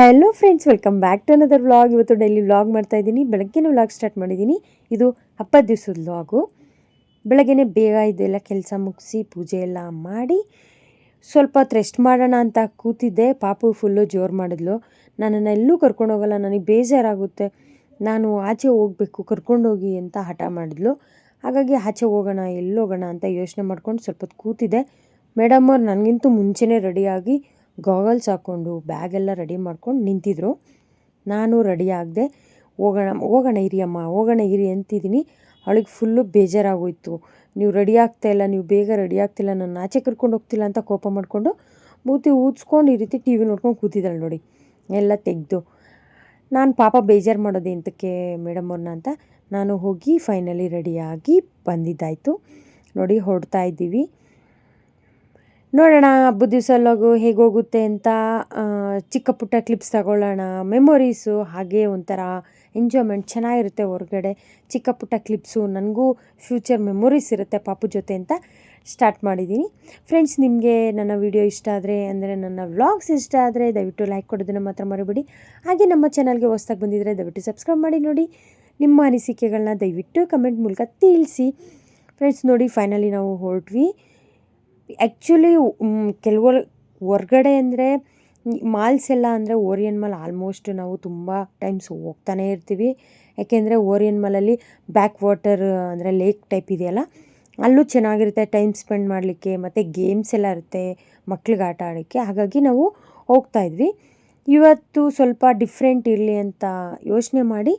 Hello friends welcome back to another vlog ಇವತ್ತು daily vlog ಮಾಡ್ತಾ ಇದ್ದೀನಿ. ಬೆಳಗ್ಗೆನೇ ವ್ಲಾಗ್ ಸ್ಟಾರ್ಟ್ ಮಾಡಿದ್ದೀನಿ. ಇದು ಹಬ್ಬದ ದಿವಸದ ವ್ಲಾಗು ಬೆಳಗ್ಗೆನೇ ಬೇಗ ಇದೆಲ್ಲ ಕೆಲಸ ಮುಗಿಸಿ ಪೂಜೆ ಎಲ್ಲ ಮಾಡಿ ಸ್ವಲ್ಪ ಹೊತ್ತು ರೆಸ್ಟ್ ಮಾಡೋಣ ಅಂತ ಕೂತಿದ್ದೆ. ಪಾಪು ಫುಲ್ಲು ಜೋರು ಮಾಡಿದ್ಲು. ನನ್ನನ್ನು ಎಲ್ಲೂ ಕರ್ಕೊಂಡು ಹೋಗಲ್ಲ. ನನಗೆ ಬೇಜಾರಾಗುತ್ತೆ. ನಾನು ಆಚೆ ಹೋಗಬೇಕು ಕರ್ಕೊಂಡೋಗಿ ಅಂತ ಹಠ ಮಾಡಿದ್ಲು. ಹಾಗಾಗಿ ಆಚೆ ಹೋಗೋಣ ಎಲ್ಲೋಗೋಣ ಅಂತ ಯೋಚನೆ ಮಾಡ್ಕೊಂಡು ಸ್ವಲ್ಪ ಹೊತ್ತು ಕೂತಿದ್ದೆ. ಮೇಡಮ್ ಅವ್ರು ನನಗಿಂತೂ ಮುಂಚೆನೇ ರೆಡಿಯಾಗಿ ಗಾಗಲ್ಸ್ ಹಾಕ್ಕೊಂಡು ಬ್ಯಾಗೆಲ್ಲ ರೆಡಿ ಮಾಡ್ಕೊಂಡು ನಿಂತಿದ್ರು. ನಾನು ರೆಡಿ ಆಗದೆ, ಹೋಗೋಣ ಹೋಗೋಣ ಇರಿ ಅಮ್ಮ ಹೋಗೋಣ ಇರಿ ಅಂತಿದ್ದೀನಿ. ಅವಳಿಗೆ ಫುಲ್ಲು ಬೇಜಾರಾಗೋಯಿತು. ನೀವು ರೆಡಿ ಆಗ್ತಾ ಇಲ್ಲ, ನೀವು ಬೇಗ ರೆಡಿ ಆಗ್ತಿಲ್ಲ ನನ್ನ ಆಚೆ ಕರ್ಕೊಂಡು ಹೋಗ್ತಿಲ್ಲ ಅಂತ ಕೋಪ ಮಾಡಿಕೊಂಡು ಮೂತಿ ಊದ್ಸ್ಕೊಂಡು ಈ ರೀತಿ ಟಿ ವಿ ನೋಡ್ಕೊಂಡು ಕೂತಿದ್ದಾಳೆ ನೋಡಿ. ಎಲ್ಲ ತೆಗೆದು. ನಾನು ಪಾಪ ಬೇಜಾರು ಮಾಡೋದು ಎಂತಕ್ಕೆ ಮೇಡಮ್ ಅವ್ರನ್ನ ಅಂತ, ನಾನು ಹೋಗಿ ಫೈನಲಿ ರೆಡಿಯಾಗಿ ಬಂದಿದ್ದಾಯಿತು. ನೋಡಿ, ಹೊರಡ್ತಾ ಇದ್ದೀವಿ. ನೋಡೋಣ, ಹಬ್ಬದ ದಿವಸ ಹೇಗೆ ಹೋಗುತ್ತೆ ಅಂತ ಚಿಕ್ಕ ಪುಟ್ಟ ಕ್ಲಿಪ್ಸ್ ತಗೊಳ್ಳೋಣ ಮೆಮೊರೀಸು ಹಾಗೆ ಒಂಥರ ಎಂಜಾಯ್ಮೆಂಟ್ ಚೆನ್ನಾಗಿರುತ್ತೆ ಹೊರಗಡೆ. ಚಿಕ್ಕ ಪುಟ್ಟ ಕ್ಲಿಪ್ಸು ನನಗೂ ಫ್ಯೂಚರ್ ಮೆಮೊರೀಸ್ ಇರುತ್ತೆ ಪಾಪು ಜೊತೆ ಅಂತ ಸ್ಟಾರ್ಟ್ ಮಾಡಿದ್ದೀನಿ ಫ್ರೆಂಡ್ಸ್ ನಿಮಗೆ ನನ್ನ ವಿಡಿಯೋ ಇಷ್ಟ ಆದರೆ, ಅಂದರೆ ನನ್ನ ವ್ಲಾಗ್ಸ್ ಇಷ್ಟ ಆದರೆ, ದಯವಿಟ್ಟು ಲೈಕ್ ಕೊಡೋದನ್ನು ಮಾತ್ರ ಮರಿಬೇಡಿ. ಹಾಗೆ ನಮ್ಮ ಚಾನಲ್ಗೆ ಹೊಸ್ದಾಗಿ ಬಂದಿದ್ದರೆ ದಯವಿಟ್ಟು ಸಬ್ಸ್ಕ್ರೈಬ್ ಮಾಡಿ ನೋಡಿ. ನಿಮ್ಮ ಅನಿಸಿಕೆಗಳನ್ನ ದಯವಿಟ್ಟು ಕಮೆಂಟ್ ಮೂಲಕ ತಿಳಿಸಿ. ಫ್ರೆಂಡ್ಸ್ ನೋಡಿ ಫೈನಲಿ ನಾವು ಹೊರಟ್ವಿ. ಆ್ಯಕ್ಚುಲಿ ಕೆಲವು ಹೊರ್ಗಡೆ ಅಂದರೆ ಮಾಲ್ಸ್ ಎಲ್ಲ ಅಂದರೆ ಓರಿಯನ್ ಮಾಲ್ ಆಲ್ಮೋಸ್ಟ್ ನಾವು ತುಂಬ ಟೈಮ್ಸ್ ಹೋಗ್ತಾನೆ ಇರ್ತೀವಿ. ಯಾಕೆಂದರೆ ಓರಿಯನ್ ಮಾಲಲ್ಲಿ ಬ್ಯಾಕ್ ವಾಟರ್ ಅಂದರೆ ಲೇಕ್ ಟೈಪ್ ಇದೆಯಲ್ಲ ಅಲ್ಲೂ? ಚೆನ್ನಾಗಿರುತ್ತೆ ಟೈಮ್ ಸ್ಪೆಂಡ್ ಮಾಡಲಿಕ್ಕೆ, ಮತ್ತು ಗೇಮ್ಸ್ ಎಲ್ಲ ಇರುತ್ತೆ, ಮಕ್ಳಿಗೆ ಆಟ ಆಡೋಕ್ಕೆ. ಹಾಗಾಗಿ ನಾವು ಹೋಗ್ತಾ ಇದ್ವಿ. ಇವತ್ತು ಸ್ವಲ್ಪ ಡಿಫ್ರೆಂಟ್ ಇರಲಿ ಅಂತ ಯೋಚನೆ ಮಾಡಿ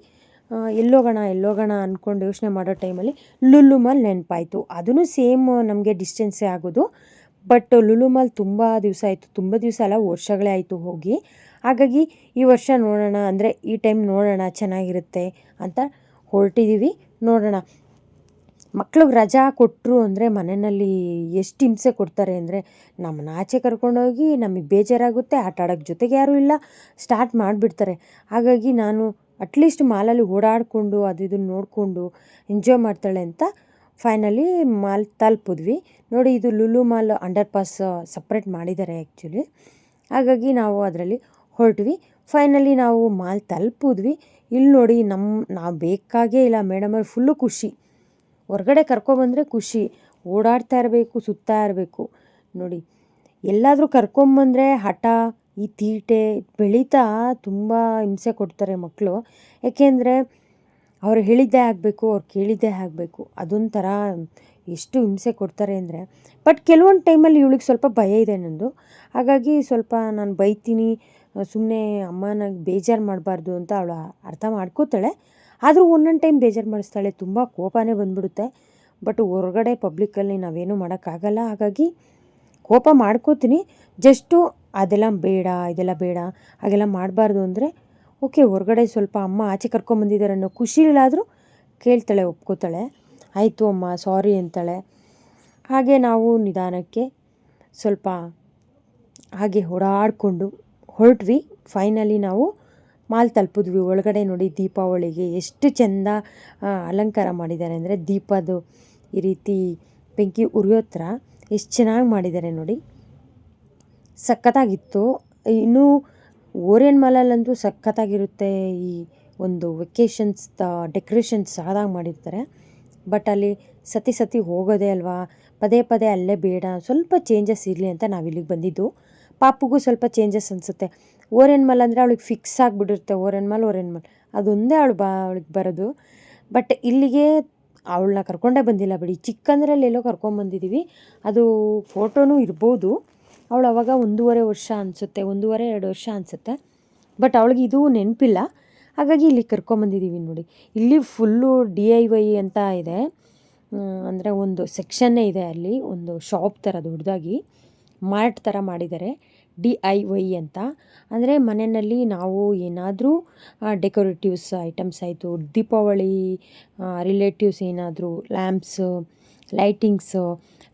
ಎಲ್ಲೋಗೋಣ ಎಲ್ಲೋಗೋಣ ಅಂದ್ಕೊಂಡು ಯೋಚನೆ ಮಾಡೋ ಟೈಮಲ್ಲಿ ಲುಲ್ಲು ಮಾಲ್ ನೆನಪಾಯಿತು. ಅದೂ ಸೇಮ್ ನಮಗೆ ಡಿಸ್ಟೆನ್ಸೇ ಆಗೋದು. ಬಟ್ ಲುಲು ಮಾಲ್ ತುಂಬ ದಿವಸ ಆಯಿತು. ತುಂಬ ದಿವಸ ಅಲ್ಲ, ವರ್ಷಗಳೇ ಆಯಿತು ಹೋಗಿ. ಹಾಗಾಗಿ ಈ ವರ್ಷ ನೋಡೋಣ ಅಂದರೆ ಈ ಟೈಮ್ ನೋಡೋಣ, ಚೆನ್ನಾಗಿರುತ್ತೆ ಅಂತ ಹೊರಟಿದ್ದೀವಿ ನೋಡೋಣ. ಮಕ್ಳಿಗೆ ರಜಾ ಕೊಟ್ಟರು ಅಂದರೆ ಮನೆಯಲ್ಲಿ ಎಷ್ಟು ಹಿಂಸೆ ಕೊಡ್ತಾರೆ ಅಂದರೆ ನಮ್ಮನ್ನ ಆಚೆ ಕರ್ಕೊಂಡೋಗಿ ನಮಗೆ ಬೇಜಾರಾಗುತ್ತೆ. ಆಟ ಆಡೋಕ್ಕೆ ಜೊತೆಗೆ ಯಾರೂ ಇಲ್ಲ. ಸ್ಟಾರ್ಟ್ ಮಾಡಿಬಿಡ್ತಾರೆ. ಹಾಗಾಗಿ ನಾನು ಅಟ್ಲೀಸ್ಟ್ ಮಾಲಲ್ಲಿ ಓಡಾಡಿಕೊಂಡು ಅದು ಇದನ್ನು ನೋಡಿಕೊಂಡು ಎಂಜಾಯ್ ಮಾಡ್ತಾಳೆ ಅಂತ ಫೈನಲಿ ಮಾಲ್ ತಲುಪಿದ್ವಿ. ನೋಡಿ, ಇದು Lulu mall under pass separate ಮಾಡಿದ್ದಾರೆ ಆ್ಯಕ್ಚುಲಿ ಹಾಗಾಗಿ ನಾವು ಅದರಲ್ಲಿ ಹೊರಟ್ವಿ. ಫೈನಲಿ ನಾವು ಮಾಲ್ ತಲುಪಿದ್ವಿ. ಇಲ್ಲಿ ನೋಡಿ ನಮ್ಮ ನಾವು ಬೇಕಾಗೇ ಇಲ್ಲ. ಮೇಡಮ್ ಅವ್ರು ಫುಲ್ಲು ಖುಷಿ. ಹೊರಗಡೆ ಕರ್ಕೊಂಬಂದರೆ ಖುಷಿ. ಓಡಾಡ್ತಾ ಇರಬೇಕು, ಸುತ್ತಾ ಇರಬೇಕು. ನೋಡಿ, ಎಲ್ಲಾದರೂ ಕರ್ಕೊಂಬಂದರೆ ಹಠ ಈ ತೀಟೆ ಬೆಳೀತಾ ತುಂಬ ಹಿಂಸೆ ಕೊಡ್ತಾರೆ ಮಕ್ಕಳು ಏಕೆಂದರೆ ಅವ್ರು ಹೇಳಿದ್ದೇ ಆಗಬೇಕು, ಅವ್ರು ಕೇಳಿದ್ದೇ ಆಗಬೇಕು. ಅದೊಂಥರ ಎಷ್ಟು ಹಿಂಸೆ ಕೊಡ್ತಾರೆ ಅಂದರೆ. ಬಟ್ ಕೆಲವೊಂದು ಟೈಮಲ್ಲಿ ಇವಳಿಗೆ ಸ್ವಲ್ಪ ಭಯ ಇದೆ ನಂದು. ಹಾಗಾಗಿ ಸ್ವಲ್ಪ ನಾನು ಬೈತೀನಿ ಸುಮ್ಮನೆ ಅಮ್ಮನಾಗಿ ಬೇಜಾರು ಮಾಡಬಾರ್ದು ಅಂತ ಅವಳು ಅರ್ಥ ಮಾಡ್ಕೋತಾಳೆ. ಆದರೂ ಒಂದೊಂದು ಟೈಮ್ ಬೇಜಾರು ಮಾಡಿಸ್ತಾಳೆ, ತುಂಬ ಕೋಪನೇ ಬಂದ್ಬಿಡುತ್ತೆ. ಬಟ್ ಹೊರಗಡೆ ಪಬ್ಲಿಕ್ಕಲ್ಲಿ ನಾವೇನು ಮಾಡೋಕ್ಕಾಗಲ್ಲ. ಹಾಗಾಗಿ ಕೋಪ ಮಾಡ್ಕೋತೀನಿ. ಜಸ್ಟು ಅದೆಲ್ಲ ಬೇಡ, ಇದೆಲ್ಲ ಬೇಡ, ಹಾಗೆಲ್ಲ ಮಾಡಬಾರ್ದು ಅಂದರೆ, ಓಕೆ, ಹೊರಗಡೆ ಸ್ವಲ್ಪ ಅಮ್ಮ ಆಚೆ ಕರ್ಕೊಂಬಂದಿದ್ದಾರೆ ಅನ್ನೋ ಖುಷಿಲಾದರೂ ಕೇಳ್ತಾಳೆ, ಒಪ್ಕೋತಾಳೆ. ಆಯಿತು ಅಮ್ಮ, ಸಾರಿ ಅಂತಾಳೆ. ಹಾಗೆ ನಾವು ನಿಧಾನಕ್ಕೆ ಸ್ವಲ್ಪ ಹಾಗೆ ಓಡಾಡಿಕೊಂಡು ಹೊರಟ್ವಿ. ಫೈನಲಿ ನಾವು ಮಾಲ್ ತಲುಪಿದ್ವಿ. ಒಳಗಡೆ ನೋಡಿ ದೀಪಾವಳಿಗೆ ಎಷ್ಟು ಚೆಂದ ಅಲಂಕಾರ ಮಾಡಿದ್ದಾರೆ. ಅಂದರೆ ದೀಪದ್ದು ಈ ರೀತಿ ಬೆಂಕಿ ಉರಿಯೋ ಥರ ಎಷ್ಟು ಚೆನ್ನಾಗಿ ಮಾಡಿದ್ದಾರೆ ನೋಡಿ. ಸಖತ್ತಾಗಿತ್ತು. ಇನ್ನೂ ಓರಿಯನ್ ಮಾಲಲ್ಲಂತೂ ಸಖತ್ತಾಗಿರುತ್ತೆ ಈ ಒಂದು ವೆಕೇಷನ್ಸ್ ಡೆಕೋರೇಷನ್ಸ್ ಸಾದಾಗಿ ಮಾಡಿರ್ತಾರೆ. ಬಟ್ ಅಲ್ಲಿ ಸತಿ ಸತಿ ಹೋಗೋದೇ ಅಲ್ವಾ? ಪದೇ ಪದೇ ಅಲ್ಲೇ ಬೇಡ. ಸ್ವಲ್ಪ ಚೇಂಜಸ್ ಇರಲಿ ಅಂತ ನಾವು ಇಲ್ಲಿಗೆ ಬಂದಿದ್ದು. ಪಾಪುಗೂ ಸ್ವಲ್ಪ ಚೇಂಜಸ್ ಅನಿಸುತ್ತೆ. ಓರಿಯನ್ ಮಾಲ್ ಅಂದರೆ ಅವಳಿಗೆ ಫಿಕ್ಸ್ ಆಗಿಬಿಟ್ಟಿರುತ್ತೆ ಓರೆನ್ ಮಾಲ್, ಓರಿಯನ್ ಮಾಲ್. ಅದೊಂದೇ ಅವಳು ಬಾ, ಅವಳಿಗೆ ಬರೋದು. ಬಟ್ ಇಲ್ಲಿಗೆ ಅವಳನ್ನ ಕರ್ಕೊಂಡೇ ಬಂದಿಲ್ಲ ಬಿಡಿ. ಚಿಕ್ಕಂದ್ರಲ್ಲಿ ಎಲ್ಲೋ ಕರ್ಕೊಂಬಂದಿದ್ದೀವಿ ಅದು ಫೋಟೋನೂ ಇರ್ಬೋದು. ಅವಳು ಅವಾಗ ಒಂದೂವರೆ ವರ್ಷ ಅನಿಸುತ್ತೆ, ಒಂದೂವರೆ ಎರಡು ವರ್ಷ ಅನಿಸುತ್ತೆ. ಬಟ್ ಅವಳಿಗೆ ಇದು ನೆನಪಿಲ್ಲ. ಹಾಗಾಗಿ ಇಲ್ಲಿ ಕರ್ಕೊಂಬಂದಿದ್ದೀವಿ ನೋಡಿ. ಇಲ್ಲಿ ಫುಲ್ಲು ಡಿ ಐ ವೈ ಅಂತ ಇದೆ. ಅಂದರೆ ಒಂದು ಸೆಕ್ಷನ್ನೇ ಇದೆ ಅಲ್ಲಿ. ಒಂದು ಶಾಪ್ ಥರ ದೊಡ್ಡದಾಗಿ ಮಾರ್ಟ್ ಥರ ಮಾಡಿದ್ದಾರೆ. ಡಿ ಐ ವೈ ಅಂತ. ಅಂದರೆ ಮನೆಯಲ್ಲಿ ನಾವು ಏನಾದರೂ ಡೆಕೋರೇಟಿವ್ಸ್ ಐಟಮ್ಸ್ ಆಯಿತು, ದೀಪಾವಳಿ ರಿಲೇಟಿವ್ಸ್ ಏನಾದರೂ ಲ್ಯಾಂಪ್ಸ್ ಲೈಟಿಂಗ್ಸ್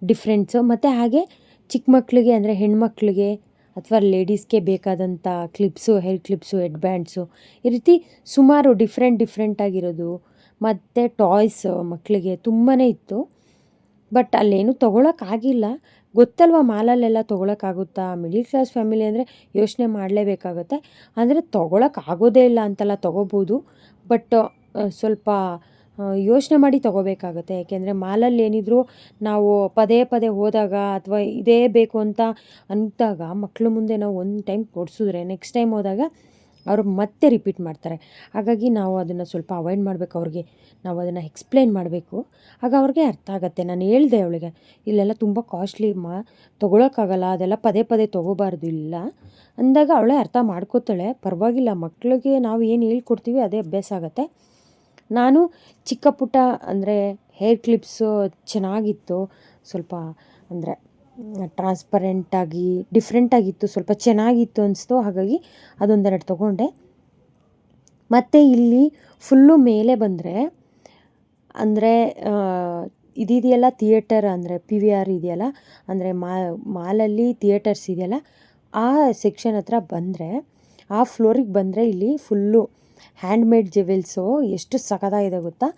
ಡಿಫ್ರೆಂಟ್ಸು ಮತ್ತು ಹಾಗೆ ಚಿಕ್ಕ ಮಕ್ಕಳಿಗೆ ಅಂದರೆ ಹೆಣ್ಮಕ್ಳಿಗೆ ಅಥವಾ ಲೇಡೀಸ್ಗೆ ಬೇಕಾದಂಥ clips hair clips head bands ಈ ರೀತಿ ಸುಮಾರು ಡಿಫ್ರೆಂಟ್ ಡಿಫ್ರೆಂಟ್ ಆಗಿರೋದು. ಮತ್ತು ಟಾಯ್ಸ್ ಮಕ್ಕಳಿಗೆ ತುಂಬಾ ಇತ್ತು. ಬಟ್ ಅಲ್ಲೇನು ತೊಗೊಳಕ್ಕಾಗಿಲ್ಲ ಗೊತ್ತಲ್ವ ಮಾಲಲ್ಲೆಲ್ಲ ತೊಗೊಳಕ್ಕಾಗುತ್ತಾ? ಮಿಡಿಲ್ ಕ್ಲಾಸ್ ಫ್ಯಾಮಿಲಿ ಅಂದರೆ ಯೋಚನೆ ಮಾಡಲೇಬೇಕಾಗತ್ತೆ. ಅಂದರೆ ತೊಗೊಳಕ್ಕಾಗೋದೇ ಇಲ್ಲ ಅಂತಲ್ಲ ತೊಗೋಬೋದು. ಬಟ್ ಸ್ವಲ್ಪ ಯೋಚನೆ ಮಾಡಿ ತೊಗೋಬೇಕಾಗತ್ತೆ. ಯಾಕೆಂದರೆ ಮಾಲಲ್ಲಿ ಏನಿದ್ರು ನಾವು ಪದೇ ಪದೇ ಹೋದಾಗ ಅಥವಾ ಇದೇ ಬೇಕು ಅಂತ ಅಂದಾಗ ಮಕ್ಕಳು ಮುಂದೆ ನಾವು ಒಂದು ಟೈಮ್ ಕೊಡಿಸಿದ್ರೆ ನೆಕ್ಸ್ಟ್ ಟೈಮ್ ಹೋದಾಗ ಅವರು ಮತ್ತೆ ರಿಪೀಟ್ ಮಾಡ್ತಾರೆ. ಹಾಗಾಗಿ ನಾವು ಅದನ್ನು ಸ್ವಲ್ಪ ಅವಾಯ್ಡ್ ಮಾಡಬೇಕು ಅವ್ರಿಗೆ. ನಾವು ಅದನ್ನು ಎಕ್ಸ್ಪ್ಲೇನ್ ಮಾಡಬೇಕು. ಆಗ ಅವ್ರಿಗೆ ಅರ್ಥ ಆಗುತ್ತೆ. ನಾನು ಹೇಳ್ದೆ ಅವಳಿಗೆ, ಇಲ್ಲೆಲ್ಲ ತುಂಬ ಕಾಸ್ಟ್ಲಿ ಮಾ, ತೊಗೊಳಕ್ಕಾಗಲ್ಲ, ಅದೆಲ್ಲ ಪದೇ ಪದೇ ತೊಗೋಬಾರ್ದು, ಇಲ್ಲ. ಅಂದಾಗ ಅವಳೇ ಅರ್ಥ ಮಾಡ್ಕೋತಾಳೆ. ಪರವಾಗಿಲ್ಲ ಮಕ್ಕಳಿಗೆ ನಾವು ಏನು ಹೇಳ್ಕೊಡ್ತೀವಿ ಅದೇ ಅಭ್ಯಾಸ ಆಗುತ್ತೆ. ನಾನು ಚಿಕ್ಕ ಪುಟ್ಟ ಅಂದರೆ ಹೇರ್ ಕ್ಲಿಪ್ಸು ಚೆನ್ನಾಗಿತ್ತು. ಸ್ವಲ್ಪ ಅಂದರೆ ಟ್ರಾನ್ಸ್ಪರೆಂಟಾಗಿ ಡಿಫ್ರೆಂಟಾಗಿತ್ತು ಸ್ವಲ್ಪ ಚೆನ್ನಾಗಿತ್ತು ಅನಿಸ್ತು. ಹಾಗಾಗಿ ಅದೊಂದೆರಡು ತೊಗೊಂಡೆ. ಮತ್ತು ಇಲ್ಲಿ ಫುಲ್ಲು ಮೇಲೆ ಬಂದರೆ, ಅಂದರೆ ಇದಿದೆಯಲ್ಲ ಥಿಯೇಟರ್ ಅಂದರೆ ಪಿ ವಿ ಆರ್ ಇದೆಯಲ್ಲ, ಅಂದರೆ ಮಾಲಲ್ಲಿ ಥಿಯೇಟರ್ಸ್ ಇದೆಯಲ್ಲ, ಆ ಸೆಕ್ಷನ್ ಹತ್ರ ಬಂದರೆ, ಆ ಫ್ಲೋರಿಗೆ ಬಂದರೆ ಇಲ್ಲಿ ಫುಲ್ಲು ಹ್ಯಾಂಡ್ಮೇಡ್ ಜೆವೆಲ್ಸು ಎಷ್ಟು ಸಖತ್ತಾಗಿದೆ ಗೊತ್ತಾ?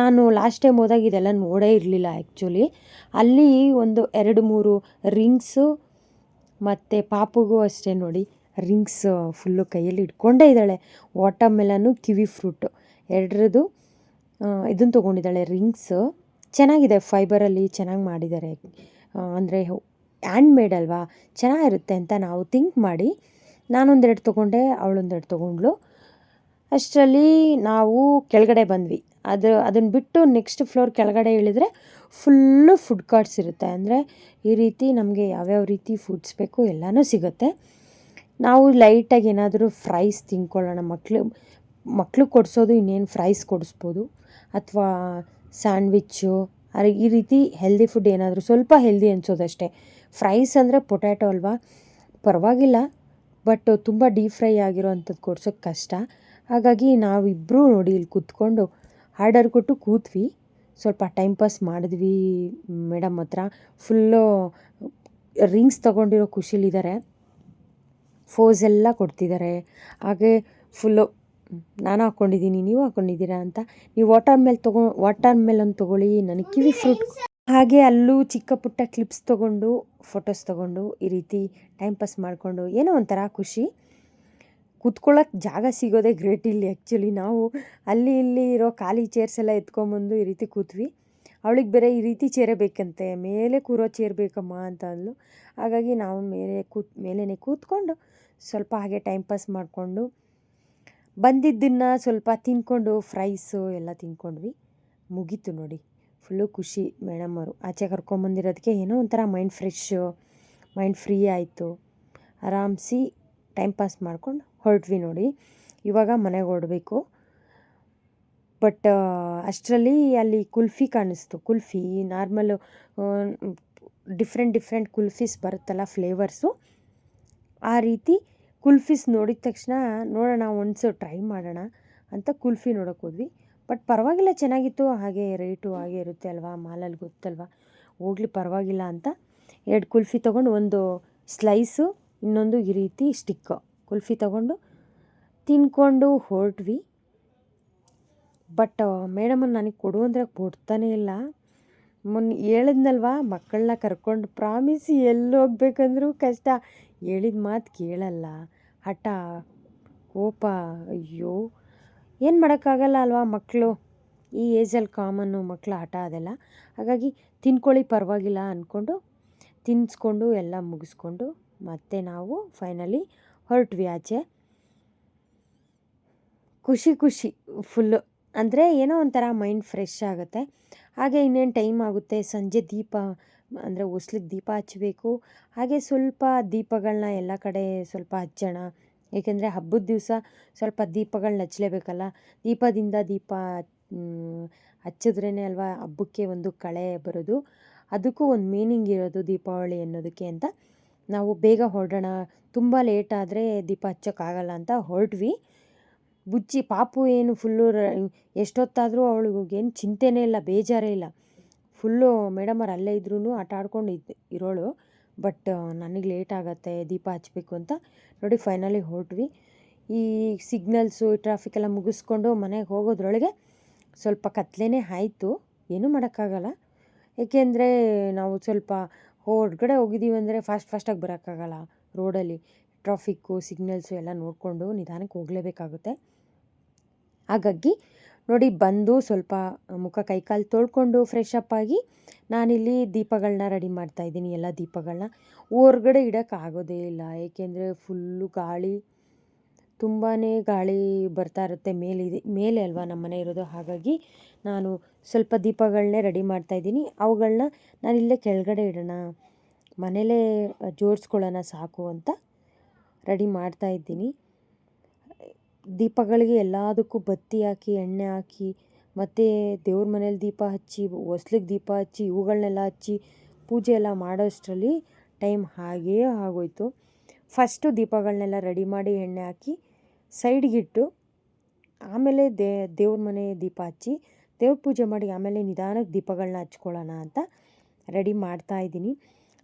ನಾನು ಲಾಸ್ಟ್ ಟೈಮ್ ಹೋದಾಗ ಇದೆಲ್ಲ ನೋಡೇ ಇರಲಿಲ್ಲ ಆ್ಯಕ್ಚುಲಿ. ಅಲ್ಲಿ ಒಂದು ಎರಡು ಮೂರು ರಿಂಗ್ಸು ಮತ್ತು ಪಾಪುಗೂ ಅಷ್ಟೇ ನೋಡಿ, ರಿಂಗ್ಸ್ ಫುಲ್ಲು ಕೈಯಲ್ಲಿ ಇಟ್ಕೊಂಡೇ ಇದ್ದಾಳೆ. ವಾಟರ್ ಮೆಲನು ಕಿವಿ ಫ್ರೂಟು. ಎರಡರದು ಇದನ್ನು ತೊಗೊಂಡಿದ್ದಾಳೆ, ರಿಂಗ್ಸ್. ಚೆನ್ನಾಗಿದೆ, ಫೈಬರಲ್ಲಿ ಚೆನ್ನಾಗಿ ಮಾಡಿದ್ದಾರೆ. ಅಂದರೆ ಹ್ಯಾಂಡ್ ಮೇಡ್ ಅಲ್ವಾ? ಚೆನ್ನಾಗಿರುತ್ತೆ ಅಂತ ನಾವು ಥಿಂಕ್ ಮಾಡಿ, ನಾನೊಂದೆರಡು ತೊಗೊಂಡೆ, ಅವಳೊಂದೆರಡು ತೊಗೊಂಡ್ಳು. ಅಷ್ಟರಲ್ಲಿ ನಾವು ಕೆಳಗಡೆ ಬಂದ್ವಿ. ಅದು ಅದನ್ನು ಬಿಟ್ಟು ನೆಕ್ಸ್ಟ್ ಫ್ಲೋರ್ ಕೆಳಗಡೆ ಇಳಿದ್ರೆ ಫುಲ್ಲು ಫುಡ್ ಕಾರ್ಟ್ಸ್ ಇರುತ್ತೆ. ಅಂದರೆ ಈ ರೀತಿ ನಮಗೆ ಯಾವ್ಯಾವ ರೀತಿ ಫುಡ್ಸ್ ಬೇಕು ಎಲ್ಲನೂ ಸಿಗುತ್ತೆ. ನಾವು ಲೈಟಾಗಿ ಏನಾದರೂ ಫ್ರೈಸ್ ತಿನ್ಕೊಳ್ಳೋಣ. ಮಕ್ಕಳು ಮಕ್ಕಳು ಕೊಡಿಸೋದು ಇನ್ನೇನು ಫ್ರೈಸ್ ಕೊಡಿಸ್ಬೋದು. ಅಥವಾ ಸ್ಯಾಂಡ್ವಿಚ್ಚು ಅರೆ, ಈ ರೀತಿ ಹೆಲ್ದಿ ಫುಡ್ ಏನಾದರೂ, ಸ್ವಲ್ಪ ಹೆಲ್ದಿ ಅನಿಸೋದಷ್ಟೇ. ಫ್ರೈಸ್ ಅಂದರೆ ಪೊಟ್ಯಾಟೊ ಅಲ್ವಾ? ಪರವಾಗಿಲ್ಲ. ಬಟ್ ತುಂಬ ಡೀಪ್ ಫ್ರೈ ಆಗಿರೋ ಅಂಥದ್ದು ಕೊಡ್ಸೋಕ್ಕೆ ಕಷ್ಟ. ಹಾಗಾಗಿ ನಾವಿಬ್ಬರೂ ನೋಡಿ ಇಲ್ಲಿ ಕೂತ್ಕೊಂಡು ಆರ್ಡರ್ ಕೊಟ್ಟು ಕೂತ್ವಿ. ಸ್ವಲ್ಪ ಟೈಮ್ ಪಾಸ್ ಮಾಡಿದ್ವಿ ಮೇಡಮ್ ಹತ್ರ. ಫುಲ್ಲು ರಿಂಗ್ಸ್ ತೊಗೊಂಡಿರೋ ಖುಷಿಲಿದ್ದಾರೆ ಫೋಸ್ ಎಲ್ಲ ಕೊಡ್ತಿದ್ದಾರೆ ಹಾಗೆ ಫುಲ್ಲು ನಾನು ಹಾಕ್ಕೊಂಡಿದ್ದೀನಿ ನೀವು ಹಾಕ್ಕೊಂಡಿದ್ದೀರಾ ಅಂತ. ನೀವು ವಾಟರ್ ಮೇಲೆ ತೊಗೊ ವಾಟರ್ ಮೇಲೊಂದು ತೊಗೊಳ್ಳಿ, ನನಗೆ ಕಿವಿ ಫ್ರೂಟ್ ಹಾಗೆ ಅಲ್ಲೂ ಚಿಕ್ಕ ಪುಟ್ಟ ಕ್ಲಿಪ್ಸ್ ತೊಗೊಂಡು ಫೋಟೋಸ್ ತೊಗೊಂಡು ಈ ರೀತಿ ಟೈಮ್ ಪಾಸ್ ಮಾಡಿಕೊಂಡು ಏನೋ ಒಂಥರ ಖುಷಿ. ಕೂತ್ಕೊಳ್ಳೋಕೆ ಜಾಗ ಸಿಗೋದೇ ಗ್ರೇಟ್ ಇಲ್ಲಿ ಆ್ಯಕ್ಚುಲಿ ನಾವು ಅಲ್ಲಿ ಇಲ್ಲಿ ಇರೋ ಖಾಲಿ ಚೇರ್ಸ್ ಎಲ್ಲ ಎತ್ಕೊಂಬಂದು ಈ ರೀತಿ ಕೂತ್ವಿ. ಅವಳಿಗೆ ಬೇರೆ ಈ ರೀತಿ ಚೇರೇ ಬೇಕಂತೆ, ಮೇಲೆ ಕೂರೋ ಚೇರ್ ಬೇಕಮ್ಮ ಅಂತ ಅಂದ್ಲು. ಹಾಗಾಗಿ ನಾವು ಮೇಲೆ ಕೂತ್ ಮೇಲೇ ಕೂತ್ಕೊಂಡು ಸ್ವಲ್ಪ ಹಾಗೆ ಟೈಮ್ ಪಾಸ್ ಮಾಡಿಕೊಂಡು ಬಂದಿದ್ದನ್ನು ಸ್ವಲ್ಪ ತಿನ್ಕೊಂಡು ಫ್ರೈಸು ಎಲ್ಲ ತಿನ್ಕೊಂಡ್ವಿ. ಮುಗೀತು ನೋಡಿ. ಫುಲ್ಲು ಖುಷಿ ಮೇಡಮ್ ಅವರು. ಆಚೆ ಕರ್ಕೊಂಬಂದಿರೋದಕ್ಕೆ ಏನೋ ಒಂಥರ ಮೈಂಡ್ ಫ್ರೆಶ್ಶು ಮೈಂಡ್ ಫ್ರೀ ಆಯಿತು. ಆರಾಮ್ಸಿ ಟೈಮ್ ಪಾಸ್ ಮಾಡ್ಕೊಂಡು ಹೊರಟ್ವಿ ನೋಡಿ. ಇವಾಗ ಮನೆಗೆ ಹೊರಡಬೇಕು. ಬಟ್ ಅಷ್ಟರಲ್ಲಿ ಅಲ್ಲಿ ಕುಲ್ಫಿ ಕಾಣಿಸ್ತು. Kulfi, normal different different kulfis ಬರುತ್ತಲ್ಲ ಫ್ಲೇವರ್ಸು. ಆ ರೀತಿ ಕುಲ್ಫೀಸ್ ನೋಡಿದ ತಕ್ಷಣ ನೋಡೋಣ ಒಂದು ಟ್ರೈ ಮಾಡೋಣ ಅಂತ ಕುಲ್ಫಿ ನೋಡೋಕೆ ಹೋದ್ವಿ. ಬಟ್ ಪರವಾಗಿಲ್ಲ, ಚೆನ್ನಾಗಿತ್ತು. ಹಾಗೆ ರೇಟು ಹಾಗೆ ಇರುತ್ತೆ ಅಲ್ವಾ? ಮಾಲಲ್ಲಿ ಗೊತ್ತಲ್ವ? ಹೋಗ್ಲಿ, ಪರವಾಗಿಲ್ಲ ಅಂತ ಎರಡು ಕುಲ್ಫಿ ತೊಗೊಂಡು ಒಂದು ಸ್ಲೈಸು, ಇನ್ನೊಂದು ಈ ರೀತಿ ಸ್ಟಿಕ್ಕು. ಕುಲ್ಫಿ ತಗೊಂಡು ತಿನ್ಕೊಂಡು ಹೊರಟ್ವಿ. ಬಟ್ ಮೇಡಮನ್ನು ನನಗೆ ಕೊಡು ಅಂದರೆ ಕೊಡ್ತಾನೇ ಇಲ್ಲ. ಮೊನ್ನೆ ಹೇಳಿದ್ನಲ್ವ ಮಕ್ಕಳನ್ನ ಕರ್ಕೊಂಡು ಪ್ರಾಮಿಸಿ ಎಲ್ಲಿ ಹೋಗ್ಬೇಕಂದ್ರೂ ಕಷ್ಟ. ಹೇಳಿದ ಮಾತು ಕೇಳಲ್ಲ. ಹಠ, ಕೋಪ, ಅಯ್ಯೋ. ಏನು ಮಾಡೋಕ್ಕಾಗಲ್ಲ ಅಲ್ವಾ ಮಕ್ಕಳು ಈ ಏಜಲ್ಲಿ ಕಾಮನ್ನು ಮಕ್ಕಳು ಹಠ ಅದೆಲ್ಲ. ಹಾಗಾಗಿ ತಿನ್ಕೊಳ್ಳಿ ಪರವಾಗಿಲ್ಲ ಅಂದ್ಕೊಂಡು ತಿನ್ನಿಸ್ಕೊಂಡು ಎಲ್ಲ ಮುಗಿಸ್ಕೊಂಡು ಮತ್ತೆ ನಾವು ಫೈನಲಿ ಹೊರಟ್ವಿ ಆಚೆ. ಖುಷಿ ಖುಷಿ ಫುಲ್ಲು ಅಂದರೆ ಏನೋ ಒಂಥರ ಮೈಂಡ್ ಫ್ರೆಶ್ ಆಗುತ್ತೆ. ಹಾಗೆ ಇನ್ನೇನು ಟೈಮ್ ಆಗುತ್ತೆ? ಸಂಜೆ ದೀಪ, ಅಂದರೆ ಹೊಸ್ಲಿಗೆ ದೀಪ ಹಚ್ಚಬೇಕು ಹಾಗೆ ಸ್ವಲ್ಪ ದೀಪಗಳನ್ನ ಎಲ್ಲ ಕಡೆ ಸ್ವಲ್ಪ ಹಚ್ಚೋಣ. ಏಕೆಂದರೆ ಹಬ್ಬದ ದಿವಸ ಸ್ವಲ್ಪ ದೀಪಗಳನ್ನ ಹಚ್ಚಲೇಬೇಕಲ್ಲ ದೀಪದಿಂದ ದೀಪ ಹಚ್ಚಿದ್ರೇ ಅಲ್ವಾ ಹಬ್ಬಕ್ಕೆ ಒಂದು ಕಳೆ ಬರೋದು. ಅದಕ್ಕೂ ಒಂದು ಮೀನಿಂಗ್ ಇರೋದು ದೀಪಾವಳಿ ಅನ್ನೋದಕ್ಕೆ ಅಂತ. ನಾವು ಬೇಗ ಹೊರಡೋಣ, ತುಂಬ ಲೇಟ್ ಆದರೆ ದೀಪ ಹಚ್ಚೋಕ್ಕಾಗಲ್ಲ ಅಂತ ಹೊರಟ್ವಿ. ಬುಜ್ಜಿ ಪಾಪು ಏನು ಫುಲ್ಲು ಎಷ್ಟೊತ್ತಾದರೂ ಅವಳಿಗೇನು ಚಿಂತೆನೇ ಇಲ್ಲ, ಬೇಜಾರೇ ಇಲ್ಲ. ಫುಲ್ಲು ಮೇಡಮರು ಅಲ್ಲೇ ಇದ್ರೂ ಆಟ ಆಡ್ಕೊಂಡು ಇದ್ದು ಇರೋಳು. ಬಟ್ ನನಗೆ ಲೇಟ್ ಆಗುತ್ತೆ, ದೀಪ ಹಚ್ಚಬೇಕು ಅಂತ ನೋಡಿ ಫೈನಲಿ ಹೊರಟ್ವಿ. ಈ ಸಿಗ್ನಲ್ಸು ಟ್ರಾಫಿಕ್ ಎಲ್ಲ ಮುಗಿಸ್ಕೊಂಡು ಮನೆಗೆ ಹೋಗೋದ್ರೊಳಗೆ ಸ್ವಲ್ಪ ಕತ್ಲೇ ಆಯಿತು. ಏನೂ ಮಾಡೋಕ್ಕಾಗಲ್ಲ. ಏಕೆಂದರೆ ನಾವು ಸ್ವಲ್ಪ ಹೊರಗಡೆ ಹೋಗಿದ್ದೀವಿ ಅಂದರೆ ಫಾಸ್ಟ್ ಫಾಸ್ಟಾಗಿ ಬರೋಕ್ಕಾಗಲ್ಲ. ರೋಡಲ್ಲಿ ಟ್ರಾಫಿಕ್ಕು ಸಿಗ್ನಲ್ಸು ಎಲ್ಲ ನೋಡಿಕೊಂಡು ನಿಧಾನಕ್ಕೆ ಹೋಗಲೇಬೇಕಾಗುತ್ತೆ. ಹಾಗಾಗಿ ನೋಡಿ, ಬಂದು ಸ್ವಲ್ಪ ಮುಖ ಕೈಕಾಲು ತೊಳ್ಕೊಂಡು ಫ್ರೆಶ್ ಅಪ್ ಆಗಿ ನಾನಿಲ್ಲಿ ದೀಪಗಳನ್ನ ರೆಡಿ ಮಾಡ್ತಾಯಿದ್ದೀನಿ ಎಲ್ಲ ದೀಪಗಳನ್ನ ಹೊರ್ಗಡೆ ಇಡೋಕ್ಕಾಗೋದೇ ಇಲ್ಲ, ಏಕೆಂದರೆ ಫುಲ್ಲು ಗಾಳಿ. ತುಂಬಾ ಗಾಳಿ ಬರ್ತಾ ಇರುತ್ತೆ ಮೇಲಿದೆ ಮೇಲೆ ಅಲ್ವಾ ನಮ್ಮ ಮನೆ ಇರೋದು. ಹಾಗಾಗಿ ನಾನು ಸ್ವಲ್ಪ ದೀಪಗಳನ್ನೇ ರೆಡಿ ಮಾಡ್ತಾಯಿದ್ದೀನಿ ಅವುಗಳನ್ನ ನಾನು ಇಲ್ಲೇ ಕೆಳಗಡೆ ಇಡೋಣ, ಮನೇಲೇ ಜೋಡಿಸ್ಕೊಳ್ಳೋಣ ಸಾಕು ಅಂತ ರೆಡಿ ಮಾಡ್ತಾ ಇದ್ದೀನಿ. ದೀಪಗಳಿಗೆ ಎಲ್ಲದಕ್ಕೂ ಬತ್ತಿ ಹಾಕಿ, ಎಣ್ಣೆ ಹಾಕಿ, ಮತ್ತು ದೇವ್ರ ಮನೇಲಿ ದೀಪ ಹಚ್ಚಿ, ಹೊಸ್ಲಿಗೆ ದೀಪ ಹಚ್ಚಿ ಇವುಗಳನ್ನೆಲ್ಲ ಹಚ್ಚಿ ಪೂಜೆ ಎಲ್ಲ ಮಾಡೋಷ್ಟರಲ್ಲಿ ಟೈಮ್ ಹಾಗೇ ಆಗೋಯಿತು. ಫಸ್ಟು ದೀಪಗಳನ್ನೆಲ್ಲ ರೆಡಿ ಮಾಡಿ ಎಣ್ಣೆ ಹಾಕಿ ಸೈಡ್ಗಿಟ್ಟು ಆಮೇಲೆ ದೇ, ದೇವ್ರ ಮನೆ ದೀಪ ಹಚ್ಚಿ ದೇವ್ರ ಪೂಜೆ ಮಾಡಿ ಆಮೇಲೆ ನಿಧಾನಕ್ಕೆ ದೀಪಗಳನ್ನ ಹಚ್ಕೊಳ್ಳೋಣ ಅಂತ ರೆಡಿ ಮಾಡ್ತಾ ಇದ್ದೀನಿ.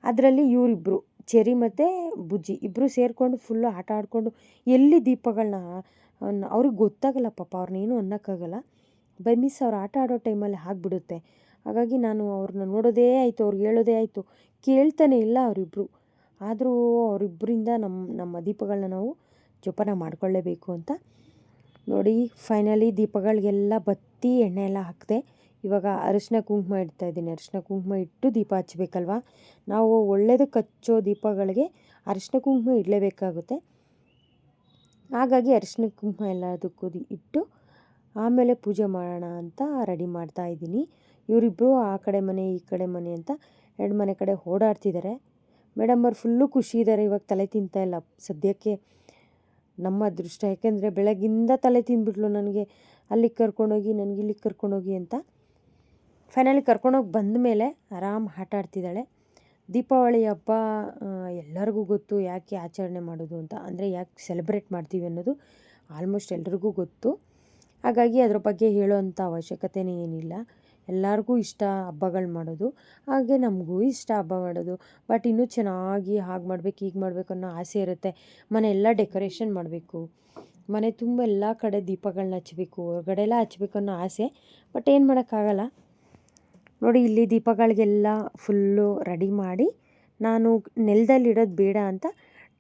ಅದರಲ್ಲಿ ಇವರಿಬ್ಬರು ಚೆರಿ ಮತ್ತು ಬುಜ್ಜಿ ಇಬ್ಬರು ಸೇರಿಕೊಂಡು ಫುಲ್ಲು ಆಟ ಆಡಿಕೊಂಡು ಎಲ್ಲಿ ದೀಪಗಳನ್ನ ಅವ್ರಿಗೆ ಗೊತ್ತಾಗಲ್ಲ ಪಾಪ ಅವ್ರನ್ನೇನು ಅನ್ನೋಕ್ಕಾಗಲ್ಲ. ಬೈ ಮಿಸ್ ಅವ್ರು ಆಟ ಆಡೋ ಟೈಮಲ್ಲಿ ಆಗಿಬಿಡುತ್ತೆ. ಹಾಗಾಗಿ ನಾನು ಅವ್ರನ್ನ ನೋಡೋದೇ ಆಯಿತು, ಅವ್ರಿಗೆ ಹೇಳೋದೇ ಆಯಿತು. ಕೇಳ್ತಾನೆ ಇಲ್ಲ ಅವರಿಬ್ಬರು ಆದರೂ ಅವರಿಬ್ಬರಿಂದ ನಮ್ಮ ನಮ್ಮ ದೀಪಗಳನ್ನ ನಾವು ಜೋಪಾನ ಮಾಡ್ಕೊಳ್ಳೇಬೇಕು ಅಂತ. ನೋಡಿ ಫೈನಲಿ ದೀಪಗಳಿಗೆಲ್ಲ ಬತ್ತಿ ಎಣ್ಣೆ ಎಲ್ಲ ಹಾಕಿದೆ ಇವಾಗ ಅರಿಶಿನ ಕುಂಕುಮ ಇಡ್ತಾ ಇದ್ದೀನಿ. ಅರಿಶಿನ ಕುಂಕುಮ ಇಟ್ಟು ದೀಪ ಹಚ್ಚಬೇಕಲ್ವ? ನಾವು ಒಳ್ಳೆಯದಕ್ಕೆ ಹಚ್ಚೋ ದೀಪಗಳಿಗೆ ಅರಿಶಿನ ಕುಂಕುಮ ಇಡಲೇಬೇಕಾಗುತ್ತೆ. ಹಾಗಾಗಿ ಅರಿಶಿನ ಕುಂಕುಮ ಎಲ್ಲದಕ್ಕೂ ಇಟ್ಟು ಆಮೇಲೆ ಪೂಜೆ ಮಾಡೋಣ ಅಂತ ರೆಡಿ ಮಾಡ್ತಾ ಇದ್ದೀನಿ. ಇವರಿಬ್ಬರು ಆ ಕಡೆ ಮನೆ, ಈ ಕಡೆ ಮನೆ ಅಂತ ಎರಡು ಮನೆ ಕಡೆ ಓಡಾಡ್ತಿದ್ದಾರೆ. ಮೇಡಮ್ ಅವ್ರು ಫುಲ್ಲು ಖುಷಿ ಇದ್ದಾರೆ. ಇವಾಗ ತಲೆ ತಿಂತಾ ಇಲ್ಲ. ಸದ್ಯಕ್ಕೆ ನಮ್ಮ ಅದೃಷ್ಟ. ಯಾಕೆಂದರೆ ಬೆಳಗಿಂದ ತಲೆ ತಿಂದ್ಬಿಟ್ಲು ನನಗೆ. ಅಲ್ಲಿಗೆ ಕರ್ಕೊಂಡೋಗಿ, ನನಗೆ ಇಲ್ಲಿಗೆ ಕರ್ಕೊಂಡೋಗಿ ಅಂತ. ಫೈನಲಿ ಕರ್ಕೊಂಡೋಗಿ ಬಂದ ಮೇಲೆ ಆರಾಮ್ ಆಟ ಆಡ್ತಿದ್ದಾಳೆ. ದೀಪಾವಳಿ ಹಬ್ಬ ಎಲ್ಲರಿಗೂ ಗೊತ್ತು ಯಾಕೆ ಆಚರಣೆ ಮಾಡೋದು ಅಂತ. ಅಂದರೆ ಯಾಕೆ ಸೆಲೆಬ್ರೇಟ್ ಮಾಡ್ತೀವಿ ಅನ್ನೋದು ಆಲ್ಮೋಸ್ಟ್ ಎಲ್ರಿಗೂ ಗೊತ್ತು. ಹಾಗಾಗಿ ಅದ್ರ ಬಗ್ಗೆ ಹೇಳೋವಂಥ ಅವಶ್ಯಕತೆನೇ ಏನಿಲ್ಲ. ಎಲ್ಲರಿಗೂ ಇಷ್ಟ ಹಬ್ಬಗಳು ಮಾಡೋದು. ಹಾಗೆ ನಮಗೂ ಇಷ್ಟ ಹಬ್ಬ ಮಾಡೋದು. ಬಟ್ ಇನ್ನೂ ಚೆನ್ನಾಗಿ ಹಾಗೆ ಮಾಡ್ಬೇಕು, ಹೀಗೆ ಮಾಡಬೇಕು ಅನ್ನೋ ಆಸೆ ಇರುತ್ತೆ. ಮನೆ ಎಲ್ಲ ಡೆಕೋರೇಷನ್ ಮಾಡಬೇಕು. ಮನೆ ತುಂಬ ಎಲ್ಲ ಕಡೆ ದೀಪಗಳನ್ನ ಹಚ್ಚಬೇಕು ಹೊರಗಡೆ ಎಲ್ಲ ಹಚ್ಬೇಕು ಅನ್ನೋ ಆಸೆ. ಬಟ್ ಏನು ಮಾಡೋಕ್ಕಾಗಲ್ಲ. ನೋಡಿ ಇಲ್ಲಿ ದೀಪಗಳಿಗೆಲ್ಲ ಫುಲ್ಲು ರೆಡಿ ಮಾಡಿ ನಾನು ನೆಲದಲ್ಲಿಡೋದು ಬೇಡ ಅಂತ